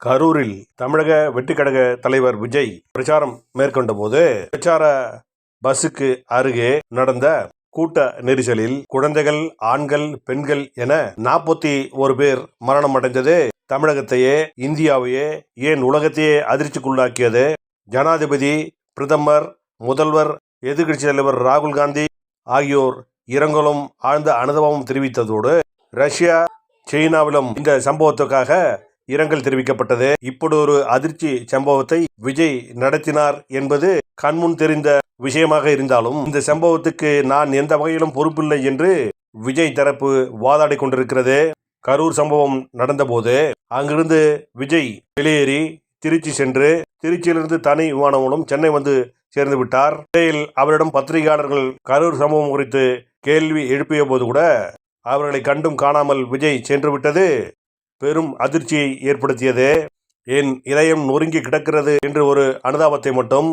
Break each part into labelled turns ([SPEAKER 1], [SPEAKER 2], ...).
[SPEAKER 1] கரூரில் தமிழக வெட்டுக்கழக தலைவர் விஜய் பிரச்சாரம் மேற்கொண்ட போது பிரச்சார பஸ்ஸுக்கு அருகே நடந்த கூட்ட நெரிசலில் குழந்தைகள் ஆண்கள் பெண்கள் என நாற்பத்தி ஒரு பேர் மரணம் அடைந்தது தமிழகத்தையே இந்தியாவையே ஏன் உலகத்தையே அதிர்ச்சிக்குள்ளாக்கியது? ஜனாதிபதி பிரதமர் முதல்வர் எதிர்க்கட்சி தலைவர் ராகுல் காந்தி ஆகியோர் இரங்கலும் ஆழ்ந்த அனுபவம் தெரிவித்ததோடு ரஷ்யா சீனாவிலும் இந்த சம்பவத்துக்காக இரங்கல் தெரிவிக்கப்பட்டது. இப்படி ஒரு அதிர்ச்சி சம்பவத்தை விஜய் நடத்தினார் என்பது கண்முன் தெரிந்த விஷயமாக இருந்தாலும் இந்த சம்பவத்துக்கு நான் எந்த வகையிலும் பொறுப்பில்லை என்று விஜய் தரப்பு வாதாடி கொண்டிருக்கிறது. கரூர் சம்பவம் நடந்தபோது அங்கிருந்து விஜய் வெளியேறி திருச்சி சென்று திருச்சியிலிருந்து தனி விமானம் மூலம் சென்னை வந்து சேர்ந்து விட்டார். இடையில் அவரிடம் பத்திரிகையாளர்கள் கரூர் சம்பவம் குறித்து கேள்வி எழுப்பிய போது கூட அவர்களை கண்டும் காணாமல் விஜய் சென்று விட்டது. பெரும் அதிர்ச்சியை ஏற்படுத்தியது. என் இதயம் நொறுங்கி கிடக்கிறது என்று ஒரு அனுதாபத்தை மட்டும்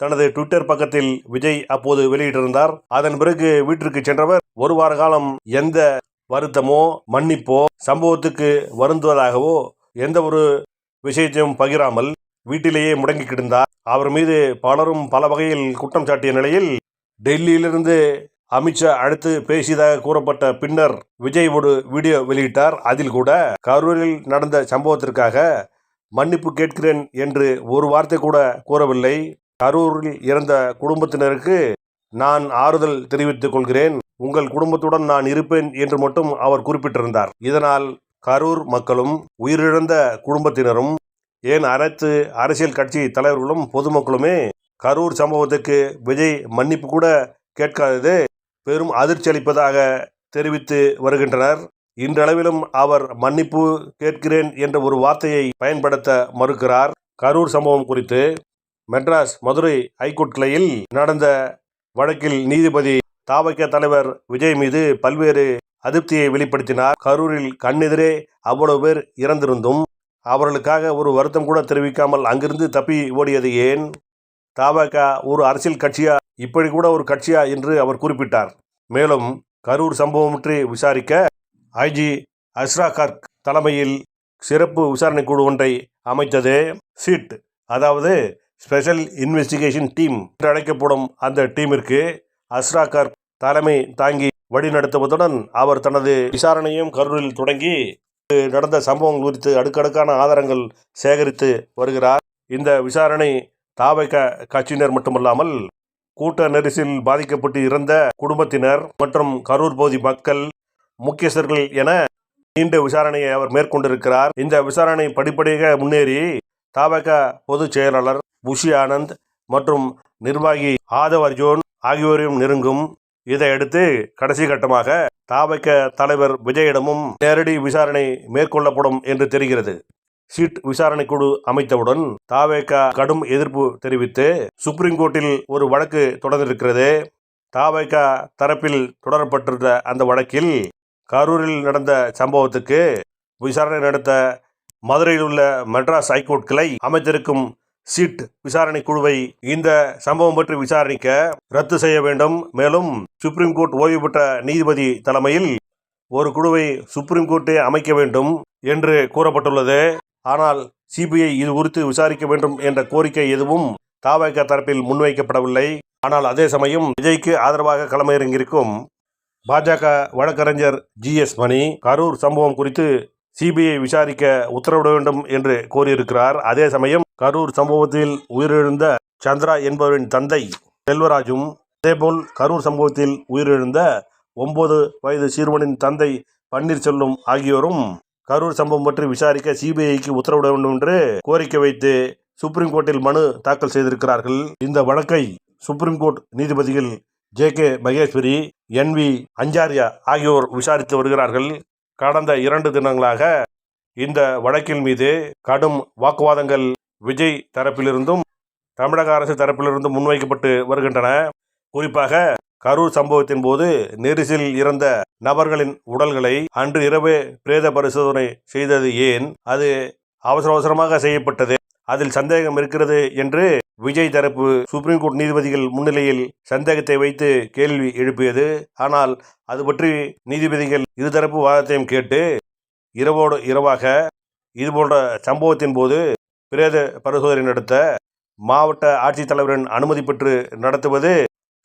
[SPEAKER 1] தனது ட்விட்டர் பக்கத்தில் விஜய் அப்போது வெளியிட்டிருந்தார். அதன் பிறகு வீட்டிற்கு சென்றவர் ஒரு வார காலம் எந்த வருத்தமோ மன்னிப்போ சம்பவத்துக்கு வருந்துவதாகவோ எந்த ஒரு விஷயத்தையும் பகிராமல் வீட்டிலேயே முடங்கி கிடந்தார் அவர் மீது பலரும் பல வகையில் குற்றம் சாட்டிய நிலையில் டெல்லியிலிருந்து அமித்ஷா அடுத்து பேசியதாக கூறப்பட்ட பின்னர் விஜய் ஒரு வீடியோ வெளியிட்டார். அதில் கூட கரூரில் நடந்த சம்பவத்திற்காக மன்னிப்பு கேட்கிறேன் என்று ஒரு வார்த்தை கூட கூறவில்லை. கரூரில் இறந்த குடும்பத்தினருக்கு நான் ஆறுதல் தெரிவித்துக் கொள்கிறேன். உங்கள் குடும்பத்துடன் நான் இருப்பேன் என்று மட்டும் அவர் குறிப்பிட்டிருந்தார். இதனால் கரூர் மக்களும் உயிரிழந்த குடும்பத்தினரும் ஏன் அனைத்து அரசியல் கட்சி தலைவர்களும் பொதுமக்களுமே கரூர் சம்பவத்துக்கு விஜய் மன்னிப்பு கூட கேட்காதது பெரும் அதிர்ச்சி அளிப்பதாக தெரிவித்து வருகின்றனர். இன்றளவிலும் அவர் மன்னிப்பு கேட்கிறேன் என்ற ஒரு வார்த்தையை பயன்படுத்த மறுக்கிறார். கரூர் சம்பவம் குறித்து மெட்ராஸ் மதுரை ஹைகோர்ட் கிளையில் நடந்த வழக்கில் நீதிபதி தாவக தலைவர் விஜய் மீது பல்வேறு அதிருப்தியை வெளிப்படுத்தினார். கரூரில் கண்ணெதிரே அவ்வளவு பேர் இறந்திருந்தும் அவர்களுக்காக ஒரு வருத்தம் கூட தெரிவிக்காமல் அங்கிருந்து தப்பி ஓடியது ஏன்? தபாக ஒரு அரசியல் கட்சியா இப்படி கூட ஒரு கட்சியா என்று அவர் குறிப்பிட்டார். மேலும் கரூர் சம்பவம் பற்றி விசாரிக்க ஐஜி அஸ்ரா கார்க் தலைமையில் சிறப்பு விசாரணை குழு ஒன்றை அமைத்தது. சிட் அதாவது ஸ்பெஷல் இன்வெஸ்டிகேஷன் டீம் என்று அழைக்கப்படும் அந்த டீமிற்கு அஸ்ராகர்க் தலைமை தாங்கி வழிநடத்துவதுடன் அவர் தனது விசாரணையும் கரூரில் தொடங்கி நடந்த சம்பவம் குறித்து அடுக்கடுக்கான ஆதாரங்கள் சேகரித்து வருகிறார். இந்த விசாரணை தாவக கட்சியினர் மட்டுமல்லாமல் கூட்ட நெரிசில் பாதிக்கப்பட்டு இறந்த குடும்பத்தினர் மற்றும் கரூர் பகுதி மக்கள் முக்கியஸ்தர்கள் என நீண்ட விசாரணையை அவர் மேற்கொண்டிருக்கிறார். இந்த விசாரணை படிப்படியாக முன்னேறி தாவக பொதுச் செயலாளர் புஷி ஆனந்த் மற்றும் நிர்வாகி ஆதவ் அர்ஜுன் ஆகியோரையும் நெருங்கும். இதையடுத்து கடைசி கட்டமாக தாவக தலைவர் விஜயிடமும் நேரடி விசாரணை மேற்கொள்ளப்படும் என்று தெரிகிறது. சீட் விசாரணை குழு அமைத்தவுடன் தாவேகா கடும் எதிர்ப்பு தெரிவித்து சுப்ரீம் கோர்ட்டில் ஒரு வழக்கு தொடர்ந்திருக்கிறது. தாவேகா தரப்பில் தொடரப்பட்டிருந்த அந்த வழக்கில் கரூரில் நடந்த சம்பவத்துக்கு விசாரணை நடத்த மதுரையில் உள்ள மெட்ராஸ் ஹைகோர்ட் கிளை அமைத்திருக்கும் சீட் விசாரணை குழுவை இந்த சம்பவம் பற்றி விசாரணிக்க ரத்து செய்ய வேண்டும். மேலும் சுப்ரீம் கோர்ட் ஓய்வு பெற்ற நீதிபதி தலைமையில் ஒரு குழுவை சுப்ரீம் கோர்ட்டே அமைக்க வேண்டும் என்று கூறப்பட்டுள்ளது. ஆனால் சிபிஐ இது குறித்து விசாரிக்க வேண்டும் என்ற கோரிக்கை எதுவும் தாவக தரப்பில் முன்வைக்கப்படவில்லை. ஆனால் அதே சமயம் விஜய்க்கு ஆதரவாக களமிறங்கியிருக்கும் பாஜக வழக்கறிஞர் ஜி எஸ் மணி கரூர் சம்பவம் குறித்து சிபிஐ விசாரிக்க உத்தரவிட வேண்டும் என்று கோரியிருக்கிறார். அதே சமயம் கரூர் சம்பவத்தில் உயிரிழந்த சந்திரா என்பவரின் தந்தை செல்வராஜும் அதேபோல் கரூர் சம்பவத்தில் உயிரிழந்த ஒன்பது வயது சிறுவனின் தந்தை பன்னீர்செல்வம் ஆகியோரும் கரூர் சம்பவம் பற்றி விசாரிக்க சிபிஐக்கு உத்தரவிட வேண்டும் என்று கோரிக்கை வைத்து சுப்ரீம் கோர்ட்டில் மனு தாக்கல் செய்திருக்கிறார்கள். இந்த வழக்கை சுப்ரீம் கோர்ட் நீதிபதிகள் J K Maheshwari N V Anjaria ஆகியோர் விசாரித்து வருகிறார்கள். கடந்த இரண்டு தினங்களாக இந்த வழக்கின் மீது கடும் வாக்குவாதங்கள் விஜய் தரப்பிலிருந்தும் தமிழக அரசு தரப்பிலிருந்தும் முன்வைக்கப்பட்டு வருகின்றன. குறிப்பாக கரூர் சம்பவத்தின் போது நெரிசலில் இறந்த நபர்களின் உடல்களை அன்று இரவே பிரேத பரிசோதனை செய்தது ஏன்? அது அவசர அவசரமாக செய்யப்பட்டது. அதில் சந்தேகம் இருக்கிறது என்று விஜய் தரப்பு சுப்ரீம் கோர்ட் நீதிபதிகள் முன்னிலையில் சந்தேகத்தை வைத்து கேள்வி எழுப்பியது. ஆனால் அது பற்றி நீதிபதிகள் இருதரப்பு வாதத்தையும் கேட்டு இரவோடு இரவாக இதுபோன்ற சம்பவத்தின் போது பிரேத பரிசோதனை நடத்த மாவட்ட ஆட்சித்தலைவரின் அனுமதி பெற்று நடத்துவது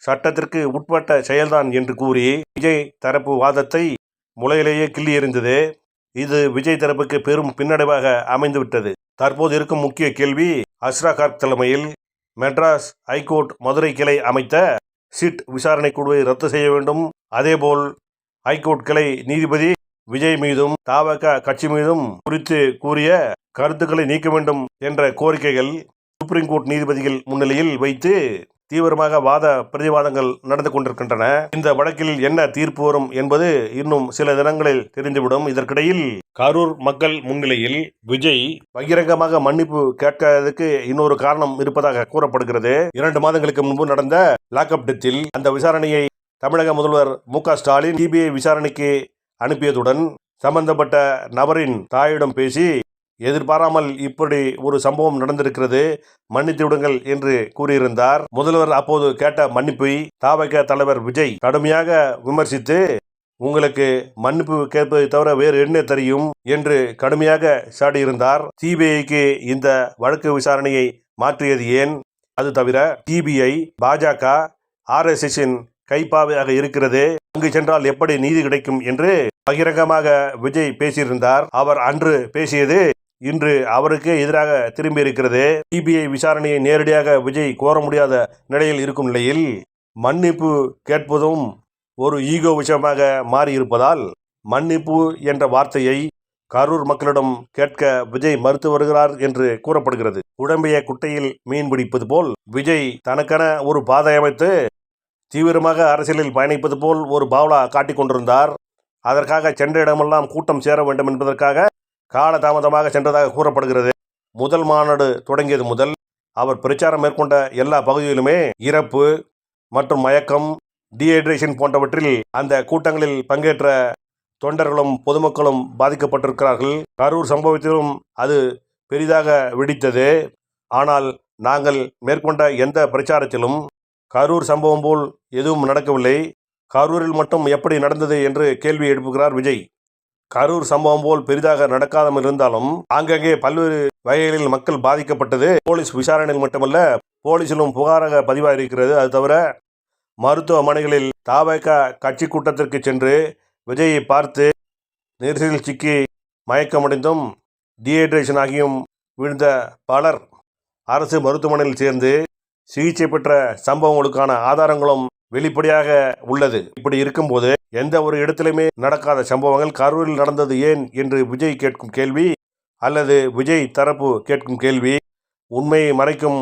[SPEAKER 1] சட்டத்திற்கு உட்பட்ட செயல்தான் என்று கூறி விஜய் தரப்பு வாதத்தை முளையிலேயே கிள்ளி எறிந்தது. இது விஜய் தரப்புக்கு பெரும் பின்னடைவாக அமைந்துவிட்டது. தற்போது இருக்கும் முக்கிய கேள்வி அஸ்ரா கார்க் தலைமையில் மெட்ராஸ் ஐகோர்ட் மதுரை கிளை அமைத்த சிட் விசாரணை குழுவை ரத்து செய்ய வேண்டும். அதேபோல் ஐகோர்ட் கிளை நீதிபதி விஜய் மீதும் தாவக கட்சி மீதும் குறித்து கூறிய கருத்துக்களை நீக்க வேண்டும் என்ற கோரிக்கைகள் சுப்ரீம் கோர்ட் நீதிபதிகள் முன்னிலையில் வைத்து தீவிரமாக வாத பிரதிவாதங்கள் நடந்து கொண்டிருக்கின்றன. இந்த வழக்கில் என்ன தீர்ப்பு வரும் என்பது இன்னும் சில தினங்களில் தெரிந்துவிடும். இதற்கிடையில் கரூர் மக்கள் முன்னிலையில் விஜய் பகிரங்கமாக மன்னிப்பு கேட்காததுக்கு இன்னொரு காரணம் இருப்பதாக கூறப்படுகிறது. இரண்டு மாதங்களுக்கு முன்பு நடந்த லாக்அப் டெத்தில் அந்த விசாரணையை தமிழக முதல்வர் மு ஸ்டாலின் சிபிஐ விசாரணைக்கு அனுப்பியதுடன் சம்பந்தப்பட்ட நபரின் தாயிடம் பேசி எதிர்பாராமல் இப்படி ஒரு சம்பவம் நடந்திருக்கிறது. மன்னித்து விடுங்கள் என்று கூறியிருந்தார். முதல்வர் அப்போது கேட்ட மன்னிப்பை தாவக தலைவர் விஜய் கடுமையாக விமர்சித்து உங்களுக்கு மன்னிப்பு கேட்பதை தவிர வேறு என்ன தெரியும்? என்று கடுமையாக சாடியிருந்தார். சிபிஐக்கு இந்த வழக்கு விசாரணையை மாற்றியது ஏன்? அது தவிர சிபிஐ பாஜக ஆர்எஸ்எஸின் கைப்பாவையாக இருக்கிறது. அங்கு சென்றால் எப்படி நீதி கிடைக்கும் என்று பகிரங்கமாக விஜய் பேசியிருந்தார். அவர் அன்று பேசியது இன்று அவருக்கு எதிராக திரும்பி இருக்கிறது சிபிஐ விசாரணையை நேரடியாக விஜய் கோர முடியாத நிலையில் இருக்கும் நிலையில் மன்னிப்பு கேட்பதும் ஒரு ஈகோ விஷயமாக மாறியிருப்பதால் மன்னிப்பு என்ற வார்த்தையை கரூர் மக்களிடம் கேட்க விஜய் மறுத்து வருகிறார் என்று கூறப்படுகிறது. உடம்பிய குட்டையில் மீன் பிடிப்பது போல் விஜய் தனக்கென ஒரு பாதை அமைத்து தீவிரமாக அரசியலில் பயணிப்பது போல் ஒரு பாவலா காட்டிக் கொண்டிருந்தார் அதற்காக சென்ற இடமெல்லாம் கூட்டம் சேர வேண்டும் என்பதற்காக காலதாமதமாக சென்றதாக கூறப்படுகிறது. முதல் மாநாடு தொடங்கியது முதல் அவர் பிரச்சாரம் மேற்கொண்ட எல்லா பகுதியிலுமே இறப்பு மற்றும் மயக்கம் டீஹைட்ரேஷன் போன்றவற்றில் அந்த கூட்டங்களில் பங்கேற்ற தொண்டர்களும் பொதுமக்களும் பாதிக்கப்பட்டிருக்கிறார்கள். கரூர் சம்பவத்திலும் அது பெரிதாக வெடித்தது. ஆனால் நாங்கள் மேற்கொண்ட எந்த பிரச்சாரத்திலும் கரூர் சம்பவம் போல் எதுவும் நடக்கவில்லை. கரூரில் மட்டும் எப்படி நடந்தது என்று கேள்வி எழுப்புகிறார் விஜய். கரூர் சம்பவம் போல் பெரிதாக நடக்காமல் இருந்தாலும் ஆங்காங்கே பல்வேறு வகைகளில் மக்கள் பாதிக்கப்பட்டது. போலீஸ் விசாரணையில் மட்டுமல்ல போலீசிலும் புகாராக பதிவாக இருக்கிறது அது தவிர மருத்துவமனைகளில் தாவக கட்சி கூட்டத்திற்கு சென்று விஜயை பார்த்து நெரிசலில் சிக்கி மயக்கமடைந்தும் டீஹைட்ரேஷன் ஆகியும் விழுந்த பலர். அரசு மருத்துவமனையில் சேர்ந்து சிகிச்சை பெற்ற சம்பவங்களுக்கான ஆதாரங்களும் வெளிப்படையாக உள்ளது. இப்படி இருக்கும்போது எந்த ஒரு இடத்திலுமே நடக்காத சம்பவங்கள் கரூரில் நடந்தது ஏன் என்று விஜய் கேட்கும் கேள்வி அல்லது விஜய் தரப்பு கேட்கும் கேள்வி உண்மையை மறைக்கும்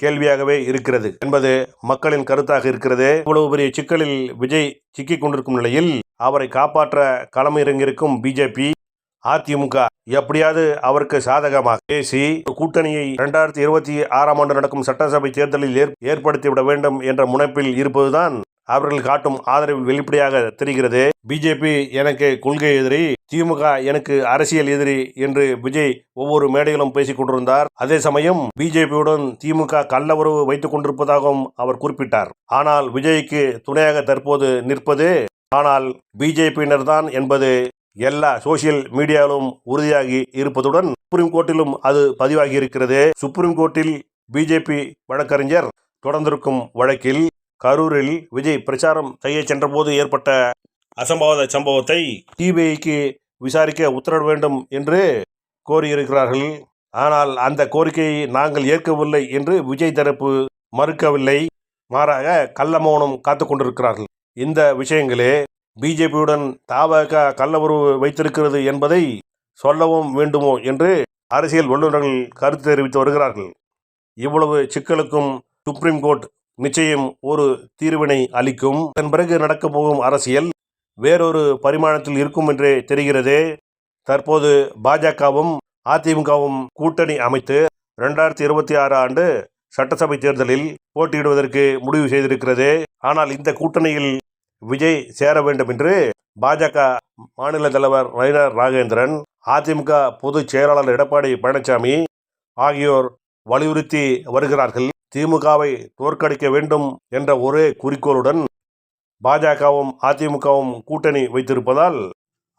[SPEAKER 1] கேள்வியாகவே இருக்கிறது என்பது மக்களின் கருத்தாக இருக்கிறது. இவ்வளவு பெரிய சிக்கலில் விஜய் சிக்கிக் கொண்டிருக்கும் நிலையில் அவரை காப்பாற்ற களமிறங்கியிருக்கும் பிஜேபி அதிமுக எப்படியாவது அவருக்கு சாதகமாக பேசி கூட்டணியை இரண்டாயிரத்தி இருபத்தி ஆறாம் ஆண்டு நடக்கும் சட்டசபை தேர்தலில் ஏற்- ஏற்படுத்திவிட வேண்டும் என்ற முனைப்பில் இருப்பதுதான் அவர்கள் காட்டும் ஆதரவு வெளிப்படையாக தெரிகிறது. பிஜேபி எனக்கு கொள்கை எதிரி திமுக எனக்கு அரசியல் எதிரி என்று விஜய் ஒவ்வொரு மேடையிலும் பேசிக் கொண்டிருந்தார். அதே சமயம் பிஜேபியுடன் திமுக கள்ள உறவு வைத்துக் கொண்டிருப்பதாகவும் அவர் குறிப்பிட்டார். ஆனால் விஜய்க்கு துணையாக தற்போது நிற்பது ஆனால் பிஜேபியினர் தான் என்பது எல்லா சோசியல் மீடியாவிலும் உறுதியாகி இருப்பதுடன் சுப்ரீம் கோர்ட்டிலும் அது பதிவாகி இருக்கிறது சுப்ரீம் கோர்ட்டில் பிஜேபி வழக்கறிஞர் தொடர்ந்திருக்கும் வழக்கில் கரூரில் விஜய் பிரச்சாரம் செய்ய சென்றபோது ஏற்பட்ட அசம்பாவித சம்பவத்தை சிபிஐக்கு விசாரிக்க உத்தரவிட வேண்டும் என்று கோரியிருக்கிறார்கள். ஆனால் அந்த கோரிக்கையை நாங்கள் ஏற்கவில்லை என்று விஜய் தரப்பு மறுக்கவில்லை. மாறாக கள்ள மௌனம் காத்து கொண்டிருக்கிறார்கள். இந்த விஷயங்களே பிஜேபியுடன் தாவக கள்ள உறவு வைத்திருக்கிறது என்பதை சொல்லவும் வேண்டுமோ என்று அரசியல் வல்லுநர்கள் கருத்து தெரிவித்து வருகிறார்கள். இவ்வளவு சிக்கலுக்கும் சுப்ரீம் கோர்ட் நிச்சயம் ஒரு தீர்வினை அளிக்கும். அதன் பிறகு நடக்கப் போகும் அரசியல் வேறொரு பரிமாணத்தில் இருக்கும் என்றே தெரிகிறது. தற்போது பாஜகவும் அதிமுகவும் கூட்டணி அமைத்து ரெண்டாயிரத்தி இருபத்தி ஆறு ஆண்டு சட்டசபை தேர்தலில் போட்டியிடுவதற்கு முடிவு செய்திருக்கிறது. ஆனால் இந்த கூட்டணியில் விஜய் சேர வேண்டும் என்று பாஜக மாநில தலைவர் நயினார் நாகேந்திரன் அதிமுக பொதுச் செயலாளர் எடப்பாடி பழனிசாமி ஆகியோர் வலியுறுத்தி வருகிறார்கள். திமுகவை தோற்கடிக்க வேண்டும் என்ற ஒரே குறிக்கோளுடன் பாஜகவும் அதிமுகவும் கூட்டணி வைத்திருப்பதால்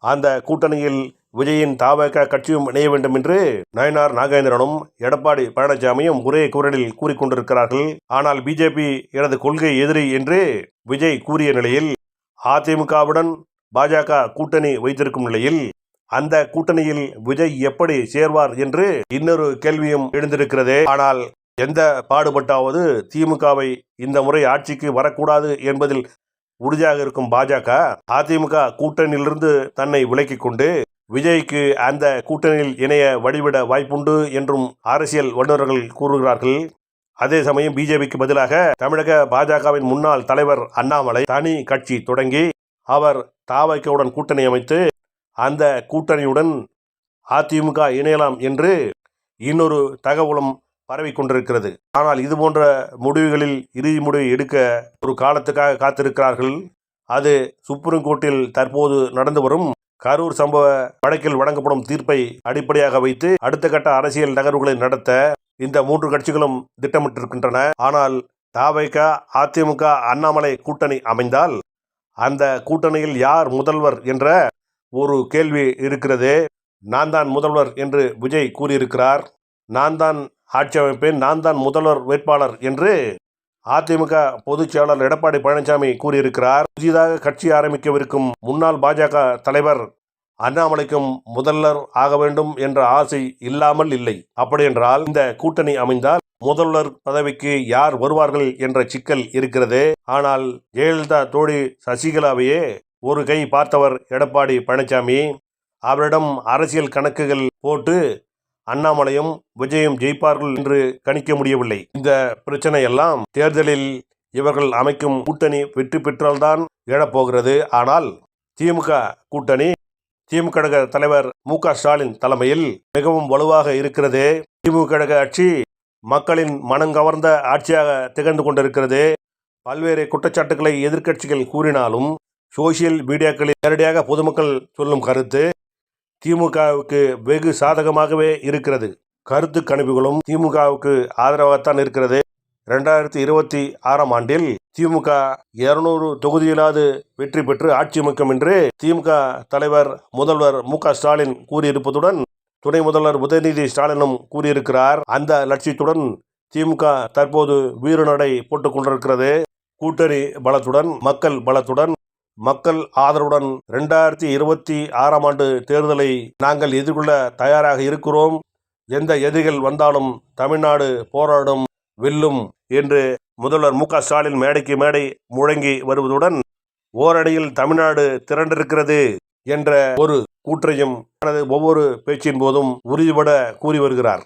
[SPEAKER 1] அந்த கூட்டணியில் விஜயின் தாவக கட்சியும் இணைய வேண்டும் என்று நயனார் நாகேந்திரனும் எடப்பாடி பழனிசாமியும் ஒரே குரலில் கூறிக்கொண்டிருக்கிறார்கள். ஆனால் பிஜேபி எனது கொள்கை எதிரி என்று விஜய் கூறிய நிலையில் அதிமுகவுடன் பாஜக கூட்டணி வைத்திருக்கும் நிலையில் அந்த கூட்டணியில் விஜய் எப்படி சேர்வார் என்று இன்னொரு கேள்வியும் எழுந்திருக்கிறது. ஆனால் எந்த பாடுபட்டாவது திமுகவை இந்த முறை ஆட்சிக்கு வரக்கூடாது என்பதில் உறுதியாக இருக்கும் பாஜக அதிமுக கூட்டணியிலிருந்து தன்னை விலக்கிக் கொண்டு விஜய்க்கு அந்த கூட்டணியில் இணைய வழிவிட வாய்ப்புண்டு என்றும் அரசியல் வல்லுநர்கள் கூறுகிறார்கள். அதே சமயம் பிஜேபிக்கு பதிலாக தமிழக பாஜகவின் முன்னாள் தலைவர் அண்ணாமலை தனி கட்சி தொடங்கி அவர் தாவைக்கவுடன் கூட்டணி அமைத்து அந்த கூட்டணியுடன் அதிமுக இணையலாம் என்று இன்னொரு தகவலும் பரவிக் கொண்டிருக்கிறது. ஆனால் இது போன்ற முடிவுகளில் இறுதி முடிவு எடுக்க ஒரு காலத்துக்காக காத்திருக்கிறார்கள். அது சுப்ரீம் கோர்ட்டில் தற்போது நடந்து வரும் கரூர் சம்பவ வழக்கில் வழங்கப்படும் தீர்ப்பை அடிப்படையாக வைத்து அடுத்த கட்ட அரசியல் நகர்வுகளை நடத்த இந்த மூன்று கட்சிகளும் திட்டமிட்டிருக்கின்றன. ஆனால் தாவைக அதிமுக அண்ணாமலை கூட்டணி அமைந்தால் அந்த கூட்டணியில் யார் முதல்வர் என்ற ஒரு கேள்வி இருக்கிறது. நான் தான் முதல்வர் என்று விஜய் கூறியிருக்கிறார். நான் தான் ஆட்சி அமைப்பேன். நான் தான் முதல்வர் வேட்பாளர் என்று அதிமுக பொதுச் செயலாளர் எடப்பாடி பழனிசாமி கூறியிருக்கிறார். புதிதாக கட்சி ஆரம்பிக்கவிருக்கும் முன்னாள் பாஜக தலைவர் அண்ணாமலைக்கும் முதல்வர் ஆக வேண்டும் என்ற ஆசை இல்லாமல் இல்லை. அப்படியென்றால் இந்த கூட்டணி அமைந்தால் முதல்வர் பதவிக்கு யார் வருவார்கள் என்ற சிக்கல் இருக்கிறது. ஆனால் ஜெயலலிதா தோழி சசிகலாவையே ஒரு கை பார்த்தவர் எடப்பாடி பழனிசாமி. அவரிடம் அரசியல் கணக்குகள் போட்டு அண்ணாமலையும் விஜயும் ஜெயிப்பார்கள் என்று கணிக்க முடியவில்லை. இந்த பிரச்சனை எல்லாம் தேர்தலில் இவர்கள் அமைக்கும் கூட்டணி வெற்றி பெற்றால்தான் எழப்போகிறது. ஆனால் திமுக கூட்டணி திமுக கழக தலைவர் மு க ஸ்டாலின் தலைமையில் மிகவும் வலுவாக இருக்கிறது. திமுக கழக ஆட்சி மக்களின் மனங்கவர்ந்த ஆட்சியாக திகழ்ந்து கொண்டிருக்கிறது. பல்வேறு குற்றச்சாட்டுகளை எதிர்க்கட்சிகள் கூறினாலும் சோசியல் மீடியாக்களில் நேரடியாக பொதுமக்கள் சொல்லும் கருத்து திமுகவுக்கு வெகு சாதகமாகவே இருக்கிறது. கருத்து கணிப்புகளும் திமுகவுக்கு ஆதரவாகத்தான் இருக்கிறது. ரெண்டாயிரத்தி இருபத்தி ஆறாம் ஆண்டில் திமுக இருநூறு தொகுதியிலாவது வெற்றி பெற்று ஆட்சி அமைக்கும் என்று திமுக தலைவர் முதல்வர் மு க ஸ்டாலின் கூறியிருப்பதுடன் துணை முதல்வர் உதயநிதி ஸ்டாலினும் கூறியிருக்கிறார். அந்த லட்சியத்துடன் திமுக தற்போது வீறுநடை போட்டுக் கொண்டிருக்கிறது. கூட்டணி பலத்துடன் மக்கள் பலத்துடன் மக்கள் ஆதரவுடன் ரெண்டாயிரத்தி இருபத்தி ஆறாம் ஆண்டு தேர்தலை நாங்கள் எதிர்கொள்ள தயாராக இருக்கிறோம். எந்த எதிரிகள் வந்தாலும் தமிழ்நாடு போராடும் வெல்லும் என்று முதல்வர் மு க ஸ்டாலின் மேடைக்கு மேடை முழங்கி வருவதுடன் ஓரடியில் தமிழ்நாடு திரண்டிருக்கிறது என்ற ஒரு கூற்றையும் தனது ஒவ்வொரு பேச்சின் போதும் உறுதிபட கூறி வருகிறார்.